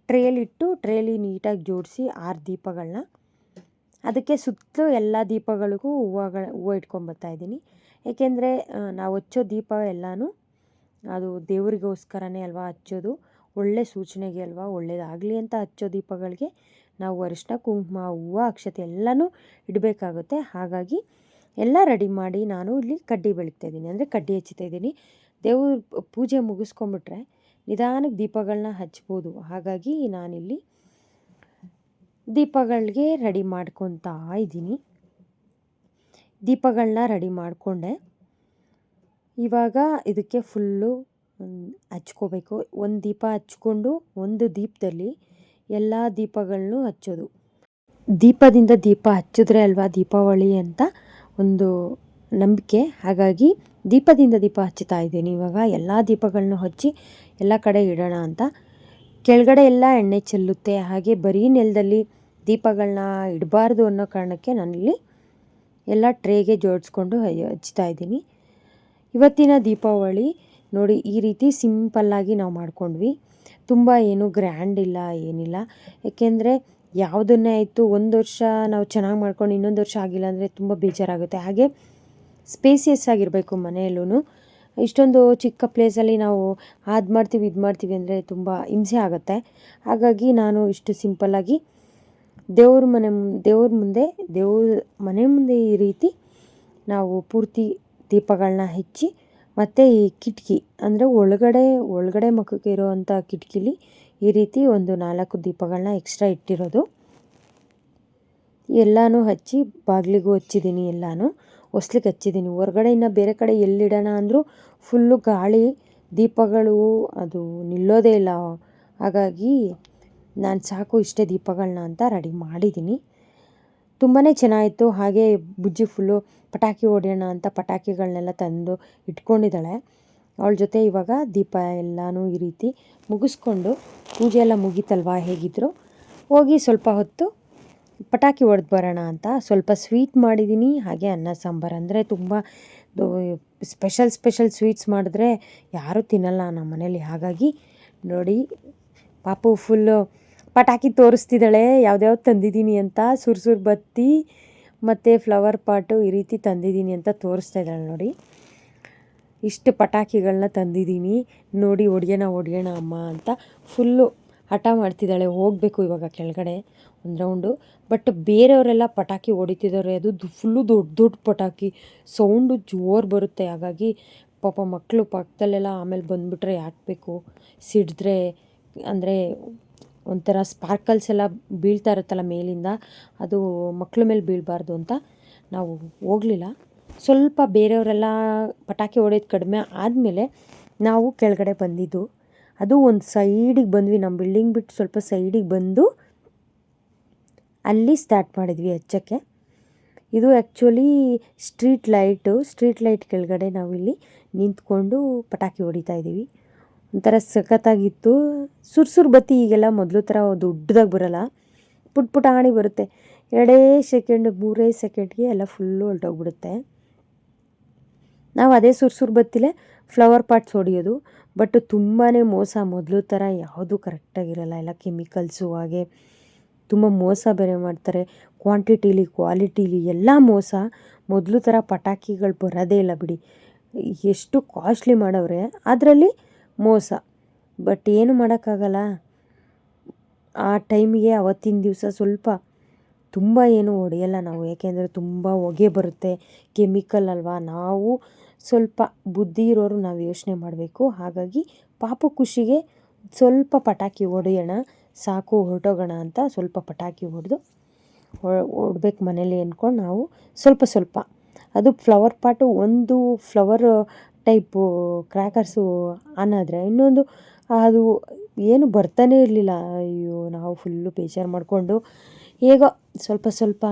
ಟ್ರೇಲಿಟ್ಟು ಟ್ರೇಲಿ ನೀಟಾಗಿ ಜೋಡಿಸಿ ಆರು ದೀಪಗಳನ್ನ ಅದಕ್ಕೆ ಸುತ್ತಲೂ ಎಲ್ಲ ದೀಪಗಳಿಗೂ ಹೂವುಗಳ, ಹೂವು ಇಟ್ಕೊಂಬರ್ತಾಯಿದ್ದೀನಿ ಏಕೆಂದರೆ ನಾವು ಹಚ್ಚೋ ದೀಪ ಎಲ್ಲನೂ ಅದು ದೇವರಿಗೋಸ್ಕರನೇ ಅಲ್ವಾ ಹಚ್ಚೋದು? ಒಳ್ಳೆ ಸೂಚನೆಗೆ ಅಲ್ವಾ? ಒಳ್ಳೆಯದಾಗಲಿ ಅಂತ ಹಚ್ಚೋ ದೀಪಗಳಿಗೆ ನಾವು ಅರಿಶಿನ ಕುಂಕುಮ, ಹೂವು, ಅಕ್ಷತೆ ಎಲ್ಲನೂ ಇಡಬೇಕಾಗುತ್ತೆ. ಹಾಗಾಗಿ ಎಲ್ಲ ರೆಡಿ ಮಾಡಿ ನಾನು ಇಲ್ಲಿ ಕಡ್ಡಿ ಬೆಳಗ್ತಾ ಇದ್ದೀನಿ. ಅಂದರೆ ಕಡ್ಡಿ ಹಚ್ಚುತ್ತಾ ಇದ್ದೀನಿ. ದೇವ್ರ ಪೂಜೆ ಮುಗಿಸ್ಕೊಂಬಿಟ್ರೆ ನಿಧಾನಕ್ಕೆ ದೀಪಗಳನ್ನ ಹಚ್ಬೋದು. ಹಾಗಾಗಿ ನಾನಿಲ್ಲಿ ದೀಪಗಳಿಗೆ ರೆಡಿ ಮಾಡ್ಕೊತಾ ಇದ್ದೀನಿ. ದೀಪಗಳನ್ನ ರೆಡಿ ಮಾಡಿಕೊಂಡೆ. ಇವಾಗ ಇದಕ್ಕೆ ಫುಲ್ಲು ಹಚ್ಕೋಬೇಕು. ಒಂದು ದೀಪ ಹಚ್ಕೊಂಡು ಒಂದು ದೀಪದಲ್ಲಿ ಎಲ್ಲ ದೀಪಗಳನ್ನು ಹಚ್ಚೋದು. ದೀಪದಿಂದ ದೀಪ ಹಚ್ಚಿದ್ರೆ ಅಲ್ವಾ ದೀಪಾವಳಿ ಅಂತ ಒಂದು ನಂಬಿಕೆ. ಹಾಗಾಗಿ ದೀಪದಿಂದ ದೀಪ ಹಚ್ಚುತ್ತಾ ಇದ್ದೀನಿ. ಇವಾಗ ಎಲ್ಲ ದೀಪಗಳನ್ನು ಹಚ್ಚಿ ಎಲ್ಲ ಕಡೆ ಇಡೋಣ ಅಂತ. ಕೆಳಗಡೆ ಎಲ್ಲ ಎಣ್ಣೆ ಚೆಲ್ಲುತ್ತೆ. ಹಾಗೆ ಬರೀ ನೆಲದಲ್ಲಿ ದೀಪಗಳನ್ನ ಇಡಬಾರ್ದು ಅನ್ನೋ ಕಾರಣಕ್ಕೆ ನಾನಿಲ್ಲಿ ಎಲ್ಲ ಟ್ರೇಗೆ ಜೋಡಿಸ್ಕೊಂಡು ಹಚ್ತಾ ಇದ್ದೀನಿ. ಇವತ್ತಿನ ದೀಪಾವಳಿ ನೋಡಿ, ಈ ರೀತಿ ಸಿಂಪಲ್ಲಾಗಿ ನಾವು ಮಾಡ್ಕೊಂಡ್ವಿ. ತುಂಬ ಏನು ಗ್ರ್ಯಾಂಡ್ ಇಲ್ಲ, ಏನಿಲ್ಲ. ಏಕೆಂದರೆ ಯಾವುದನ್ನೇ ಆಯಿತು, ಒಂದು ವರ್ಷ ನಾವು ಚೆನ್ನಾಗಿ ಮಾಡ್ಕೊಂಡು ಇನ್ನೊಂದು ವರ್ಷ ಆಗಿಲ್ಲ ಅಂದರೆ ತುಂಬ ಬೇಜಾರಾಗುತ್ತೆ. ಹಾಗೆ ಸ್ಪೇಸಿಯಸ್ ಆಗಿರಬೇಕು ಮನೆಯಲ್ಲೂ ಇಷ್ಟೊಂದು ಚಿಕ್ಕ ಪ್ಲೇಸಲ್ಲಿ ನಾವು ಅದು ಮಾಡ್ತೀವಿ, ಇದು ಮಾಡ್ತೀವಿ ಅಂದರೆ ತುಂಬ ಹಿಂಸೆ ಆಗುತ್ತೆ. ಹಾಗಾಗಿ ನಾನು ಇಷ್ಟು ಸಿಂಪಲ್ಲಾಗಿ ದೇವ್ರ ಮನೆ ದೇವ್ರ ಮುಂದೆ, ದೇವ್ರ ಮನೆ ಮುಂದೆ ಈ ರೀತಿ ನಾವು ಪೂರ್ತಿ ದೀಪಗಳನ್ನ ಹೆಚ್ಚಿ, ಮತ್ತು ಈ ಕಿಟಕಿ, ಅಂದರೆ ಒಳಗಡೆ ಒಳಗಡೆ ಮಕ್ಕಕ್ಕೆ ಇರುವಂಥ ಕಿಟಕಿಲಿ ಈ ರೀತಿ ಒಂದು ನಾಲ್ಕು ದೀಪಗಳನ್ನ ಎಕ್ಸ್ಟ್ರಾ ಇಟ್ಟಿರೋದು. ಎಲ್ಲನೂ ಹಚ್ಚಿ ಬಾಗಿಲಿಗೂ ಹಚ್ಚಿದ್ದೀನಿ ಎಲ್ಲನೂ, ಹೊಸ್ಲಿಗೆ ಹಚ್ಚಿದ್ದೀನಿ. ಹೊರಗಡೆ ಇನ್ನು ಬೇರೆ ಕಡೆ ಎಲ್ಲಿಡೋಣ ಅಂದರೂ ಫುಲ್ಲು ಗಾಳಿ, ದೀಪಗಳು, ಅದು ನಿಲ್ಲೋದೇ ಇಲ್ಲ. ಹಾಗಾಗಿ ನಾನು ಸಾಕು ಇಷ್ಟೇ ದೀಪಗಳನ್ನ ಅಂತ ರೆಡಿ ಮಾಡಿದ್ದೀನಿ ತುಂಬಾ ಚೆನ್ನಾಗಿತ್ತು. ಹಾಗೆ ಬುಜ್ಜಿ ಫುಲ್ಲು ಪಟಾಕಿ ಹೊಡೆಯೋಣ ಅಂತ ಪಟಾಕಿಗಳನ್ನೆಲ್ಲ ತಂದು ಇಟ್ಕೊಂಡಿದ್ದಾಳೆ. ಅವಳ ಜೊತೆ ಇವಾಗ ದೀಪ ಎಲ್ಲನೂ ಈ ರೀತಿ ಮುಗಿಸ್ಕೊಂಡು ಪೂಜೆ ಎಲ್ಲ ಮುಗೀತಲ್ವಾ ಹೇಗಿದ್ರು? ಹೋಗಿ ಸ್ವಲ್ಪ ಹೊತ್ತು ಪಟಾಕಿ ಹೊಡೆದು ಬರೋಣ ಅಂತ ಸ್ವಲ್ಪ ಸ್ವೀಟ್ ಮಾಡಿದ್ದೀನಿ ಹಾಗೆ ಅನ್ನ, ಸಾಂಬಾರು ಅಂದರೆ ತುಂಬ ಸ್ಪೆಷಲ್ ಸ್ಪೆಷಲ್ ಸ್ವೀಟ್ಸ್ ಮಾಡಿದ್ರೆ ಯಾರೂ ತಿನ್ನಲ್ಲ ನಮ್ಮ ಮನೇಲಿ. ಹಾಗಾಗಿ ನೋಡಿ, ಪಾಪು ಫುಲ್ಲು ಪಟಾಕಿ ತೋರಿಸ್ತಿದ್ದಾಳೆ, ಯಾವ್ದ್ಯಾವ್ದು ತಂದಿದ್ದೀನಿ ಅಂತ, ಸುರ್ಸುರ್ ಬತ್ತಿ ಮತ್ತು ಫ್ಲವರ್ ಪಾಟು ಈ ರೀತಿ ತಂದಿದ್ದೀನಿ ಅಂತ ತೋರಿಸ್ತಾ ಇದ್ದಾಳೆ ನೋಡಿ. ಇಷ್ಟು ಪಟಾಕಿಗಳನ್ನ ತಂದಿದ್ದೀನಿ. ನೋಡಿ, ಒಡಿಯೋಣ ಹೊಡ್ಯೋಣ ಅಮ್ಮ ಅಂತ ಫುಲ್ಲು ಹಠ ಮಾಡ್ತಿದ್ದಾಳೆ. ಹೋಗಬೇಕು ಇವಾಗ ಕೆಳಗಡೆ ಒಂದು ರೌಂಡು. ಬಟ್ ಬೇರೆಯವರೆಲ್ಲ ಪಟಾಕಿ ಹೊಡಿತಿದ್ದಾರೆ. ಅದು ಫುಲ್ಲು ದೊಡ್ಡ ದೊಡ್ಡ ಪಟಾಕಿ. ಸೌಂಡು ಜೋರು ಬರುತ್ತೆ. ಹಾಗಾಗಿ ಪಾಪ ಮಕ್ಕಳು ಪಕ್ಕದಲ್ಲೆಲ್ಲ ಆಮೇಲೆ ಬಂದುಬಿಟ್ರೆ ಯಾಕೆ ಸಿಡಿದ್ರೆ, ಅಂದರೆ ಒಂಥರ ಸ್ಪಾರ್ಕಲ್ಸ್ ಎಲ್ಲ ಬೀಳ್ತಾ ಇರುತ್ತಲ್ಲ ಮೇಲಿಂದ, ಅದು ಮಕ್ಕಳ ಮೇಲೆ ಬೀಳಬಾರ್ದು ಅಂತ ನಾವು ಹೋಗಲಿಲ್ಲ. ಸ್ವಲ್ಪ ಬೇರೆಯವರೆಲ್ಲ ಪಟಾಕಿ ಹೊಡೆಯೋದು ಕಡಿಮೆ ಆದಮೇಲೆ ನಾವು ಕೆಳಗಡೆ ಬಂದಿದ್ದು. ಅದು ಒಂದು ಸೈಡಿಗೆ ಬಂದ್ವಿ ನಮ್ಮ ಬಿಲ್ಡಿಂಗ್ ಬಿಟ್ಟು ಸ್ವಲ್ಪ ಸೈಡಿಗೆ ಬಂದು ಅಲ್ಲಿ ಸ್ಟಾರ್ಟ್ ಮಾಡಿದ್ವಿ ಹಚ್ಚಕ್ಕೆ. ಇದು actually street light street light ಕೆಳಗಡೆ ನಾವಿಲ್ಲಿ ನಿಂತ್ಕೊಂಡು ಪಟಾಕಿ ಹೊಡಿತಾ ಇದ್ದೀವಿ. ಒಂಥರ ಸಖತ್ತಾಗಿತ್ತು. ಸುರ್ಸುರ್ ಬತ್ತಿ ಈಗೆಲ್ಲ ಮೊದಲು ಥರ ದೊಡ್ಡದಾಗಿ ಬರೋಲ್ಲ. ಪುಟ್ ಪುಟಾಣಿ ಬರುತ್ತೆ. ಎರಡೇ ಸೆಕೆಂಡ್ ಮೂರೇ ಸೆಕೆಂಡ್ಗೆ ಎಲ್ಲ ಫುಲ್ಲು ಹೊಲ್ಟೋಗ್ಬಿಡುತ್ತೆ. ನಾವು ಅದೇ ಸುರ್ಸುರ್ ಬತ್ತಿಲೇ ಫ್ಲವರ್ ಪಾಟ್ಸ್ ಹೊಡೆಯೋದು. ಬಟ್ ತುಂಬಾ ಮೋಸ. ಮೊದಲು ಥರ ಯಾವುದು ಕರೆಕ್ಟಾಗಿರಲ್ಲ ಎಲ್ಲ ಕೆಮಿಕಲ್ಸು ಹಾಗೆ ತುಂಬ ಮೋಸ ಬೇರೆ ಮಾಡ್ತಾರೆ. ಕ್ವಾಂಟಿಟಿಲಿ ಕ್ವಾಲಿಟಿಲಿ ಎಲ್ಲ ಮೋಸ. ಮೊದಲು ಥರ ಪಟಾಕಿಗಳು ಬರೋದೇ ಇಲ್ಲ ಬಿಡಿ. ಎಷ್ಟು ಕಾಸ್ಟ್ಲಿ ಮಾಡವ್ರೆ. ಅದರಲ್ಲಿ ಮೋಸ. ಬಟ್ ಏನು ಮಾಡೋಕ್ಕಾಗಲ್ಲ. ಆ ಟೈಮಿಗೆ ಅವತ್ತಿನ ದಿವಸ ಸ್ವಲ್ಪ ತುಂಬ ಏನು ಹೊಡೆಯಲ್ಲ ನಾವು. ಏಕೆಂದರೆ ತುಂಬ ಹೊಗೆ ಬರುತ್ತೆ, ಕೆಮಿಕಲ್ ಅಲ್ವಾ. ನಾವು ಸ್ವಲ್ಪ ಬುದ್ಧಿ ಇರೋರು ನಾವು ಯೋಚನೆ ಮಾಡಬೇಕು. ಹಾಗಾಗಿ ಪಾಪ ಖುಷಿಗೆ ಸ್ವಲ್ಪ ಪಟಾಕಿ ಹೊಡೆಯೋಣ, ಸಾಕು ಹೊರಟೋಗೋಣ ಅಂತ ಸ್ವಲ್ಪ ಪಟಾಕಿ ಹೊಡೆದು ಹೊಡ್ಬೇಕು ಮನೇಲಿ ಅಂದ್ಕೊಂಡು ನಾವು ಸ್ವಲ್ಪ ಸ್ವಲ್ಪ. ಅದು ಫ್ಲವರ್ ಪಾಟು ಒಂದು ಫ್ಲವರ್ ಟೈಪು ಕ್ರ್ಯಾಕರ್ಸು ಆನ್ ಆದರೆ ಇನ್ನೊಂದು ಅದು ಏನು ಬರ್ತಾನೆ ಇರಲಿಲ್ಲ. ಅಯ್ಯೋ, ನಾವು ಫುಲ್ಲು ಬೇಜಾರು ಮಾಡಿಕೊಂಡು ಹೇಗೋ ಸ್ವಲ್ಪ ಸ್ವಲ್ಪ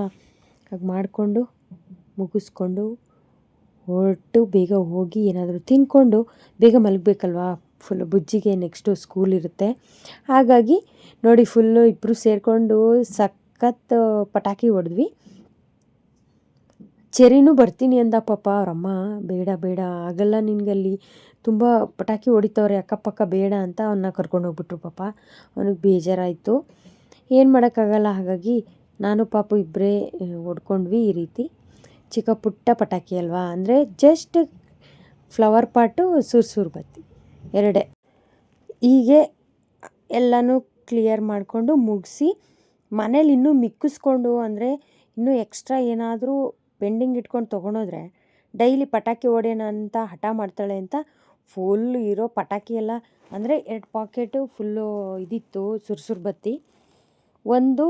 ಹಾಗೆ ಮಾಡಿಕೊಂಡು ಮುಗಿಸ್ಕೊಂಡು ಹೊರಟು ಬೇಗ ಹೋಗಿ ಏನಾದರೂ ತಿಂದ್ಕೊಂಡು ಬೇಗ ಮಲಗಬೇಕಲ್ವಾ? ಫುಲ್ ಬುಜ್ಜಿಗೆ ನೆಕ್ಸ್ಟು ಸ್ಕೂಲ್ ಇರುತ್ತೆ. ಹಾಗಾಗಿ ನೋಡಿ ಫುಲ್ಲು ಇಬ್ಬರು ಸೇರಿಕೊಂಡು ಸಖತ್ ಪಟಾಕಿ ಹೊಡೆದ್ವಿ. ಚೆರಿನೂ ಬರ್ತೀನಿ ಅಂದ ಪಾಪ. ಅವರಮ್ಮ ಬೇಡ ಬೇಡ, ಆಗಲ್ಲ ನಿನಗಲ್ಲಿ. ತುಂಬ ಪಟಾಕಿ ಹೊಡಿತವ್ರೆ, ಅಕ್ಕಪಕ್ಕ ಬೇಡ ಅಂತ ಅವನ್ನ ಕರ್ಕೊಂಡು ಹೋಗ್ಬಿಟ್ರು ಪಾಪ. ಅವನಿಗೆ ಬೇಜಾರಾಯಿತು. ಏನು ಮಾಡೋಕ್ಕಾಗಲ್ಲ, ಹಾಗಾಗಿ ನಾನು ಪಾಪು ಇಬ್ಬರೇ ಹೊಡ್ಕೊಂಡ್ವಿ ಈ ರೀತಿ. ಚಿಕ್ಕ ಪುಟ್ಟ ಪಟಾಕಿ ಅಲ್ವಾ? ಅಂದರೆ ಜಸ್ಟ್ ಫ್ಲವರ್ ಪಾಟು ಸುರ್ಸುರು ಬತ್ತಿ, ಎರಡೇ. ಹೀಗೆ ಎಲ್ಲನೂ ಕ್ಲಿಯರ್ ಮಾಡಿಕೊಂಡು ಮುಗಿಸಿ, ಮನೇಲಿ ಇನ್ನೂ ಮಿಕ್ಕಿಸ್ಕೊಂಡು, ಅಂದರೆ ಇನ್ನೂ ಎಕ್ಸ್ಟ್ರಾ ಏನಾದರೂ ಪೆಂಡಿಂಗ್ ಇಟ್ಕೊಂಡು ತೊಗೊಂಡೋದ್ರೆ ಡೈಲಿ ಪಟಾಕಿ ಹೊಡೆಯೋಣ ಅಂತ ಹಠ ಮಾಡ್ತಾಳೆ ಅಂತ ಫುಲ್ ಇರೋ ಪಟಾಕಿ ಎಲ್ಲ. ಅಂದರೆ ಎರಡು ಪಾಕೆಟು ಫುಲ್ಲು ಇದಿತ್ತು ಸುರುಸುರು ಬತ್ತಿ. ಒಂದು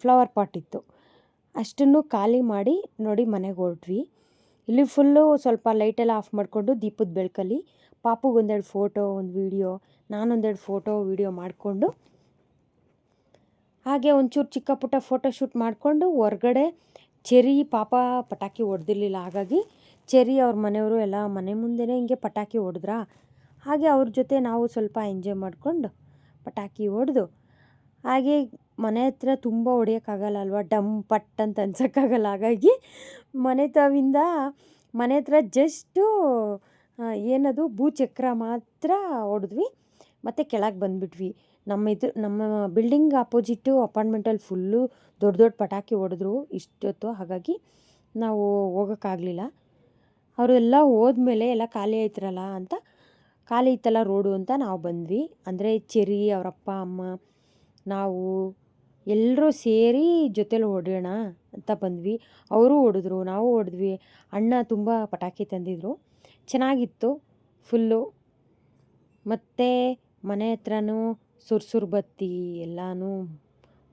ಫ್ಲವರ್ ಪಾಟ್ ಇತ್ತು. ಅಷ್ಟನ್ನು ಖಾಲಿ ಮಾಡಿ ನೋಡಿ ಮನೆಗೆ ಹೊರಟ್ವಿ. ಇಲ್ಲಿ ಫುಲ್ಲು ಸ್ವಲ್ಪ ಲೈಟೆಲ್ಲ ಆಫ್ ಮಾಡಿಕೊಂಡು ದೀಪದ ಬೆಳಕಲ್ಲಿ ಪಾಪುಗೆ ಒಂದೆರಡು ಫೋಟೋ ಒಂದು ವೀಡಿಯೋ ನಾನೊಂದೆರಡು ಫೋಟೋ ವೀಡಿಯೋ ಮಾಡಿಕೊಂಡು ಹಾಗೆ ಒಂಚೂರು ಚಿಕ್ಕ ಪುಟ್ಟ ಫೋಟೋ ಶೂಟ್ ಮಾಡಿಕೊಂಡು ಹೊರ್ಗಡೆ ಚೆರಿ ಪಾಪ ಪಟಾಕಿ ಹೊಡೆದಿರ್ಲಿಲ್ಲ ಹಾಗಾಗಿ ಚೆರಿ ಅವ್ರ ಮನೆಯವರು ಎಲ್ಲ ಮನೆ ಮುಂದೆನೇ ಹಿಂಗೆ ಪಟಾಕಿ ಹೊಡೆದ್ರಾ ಹಾಗೆ ಅವ್ರ ಜೊತೆ ನಾವು ಸ್ವಲ್ಪ ಎಂಜಾಯ್ ಮಾಡಿಕೊಂಡು ಪಟಾಕಿ ಹೊಡೆದು ಹಾಗೆ ಮನೆ ಹತ್ರ ತುಂಬ ಹೊಡಿಯೋಕ್ಕಾಗಲ್ಲ ಅಲ್ವಾ? ಡಮ್, ಪಟ್ ಅಂತ ಅನ್ಸೋಕ್ಕಾಗಲ್ಲ. ಹಾಗಾಗಿ ಮನೆ ತಾವಿಂದ ಮನೆ ಹತ್ರ ಜಸ್ಟು ಏನದು ಭೂಚಕ್ರ ಮಾತ್ರ ಹೊಡೆದ್ವಿ ಮತ್ತು ಕೆಳಗೆ ಬಂದುಬಿಟ್ವಿ. ನಮ್ಮ ಇದು ನಮ್ಮ ಬಿಲ್ಡಿಂಗ್ ಅಪೋಸಿಟ್ಟು ಅಪಾರ್ಟ್ಮೆಂಟಲ್ಲಿ ಫುಲ್ಲು ದೊಡ್ಡ ದೊಡ್ಡ ಪಟಾಕಿ ಹೊಡೆದ್ರು ಇಷ್ಟೊತ್ತು. ಹಾಗಾಗಿ ನಾವು ಹೋಗೋಕ್ಕಾಗಲಿಲ್ಲ. ಅವರೆಲ್ಲ ಹೋದ್ಮೇಲೆ ಎಲ್ಲ ಖಾಲಿ ಆಯ್ತಿರಲ್ಲ ಅಂತ, ಖಾಲಿ ಇತ್ತಲ್ಲ ರೋಡು ಅಂತ ನಾವು ಬಂದ್ವಿ. ಅಂದರೆ ಚೆರಿ ಅವರಪ್ಪ ಅಮ್ಮ, ನಾವು ಎಲ್ಲರೂ ಸೇರಿ ಜೊತೇಲಿ ಹೊಡೆಯೋಣ ಅಂತ ಬಂದ್ವಿ. ಅವರು ಹೊಡೆದ್ರು, ನಾವು ಹೊಡೆದ್ವಿ. ಅಣ್ಣ ತುಂಬ ಪಟಾಕಿ ತಂದಿದ್ರು. ಚೆನ್ನಾಗಿತ್ತು ಫುಲ್ಲು ಮತ್ತು ಮನೆ ಹತ್ರನೂ ಸುರ್ಸುರು ಬತ್ತಿ ಎಲ್ಲನೂ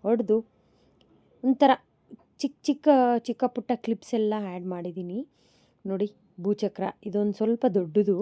ಹೊಡೆದು ಒಂಥರ ಚಿಕ್ಕ ಚಿಕ್ಕ ಚಿಕ್ಕ ಪುಟ್ಟ ಕ್ಲಿಪ್ಸ್ ಎಲ್ಲ ಆ್ಯಡ್ ಮಾಡಿದ್ದೀನಿ. ನೋಡಿ ಭೂಚಕ್ರ ಇದೊಂದು ಸ್ವಲ್ಪ ದೊಡ್ಡದು.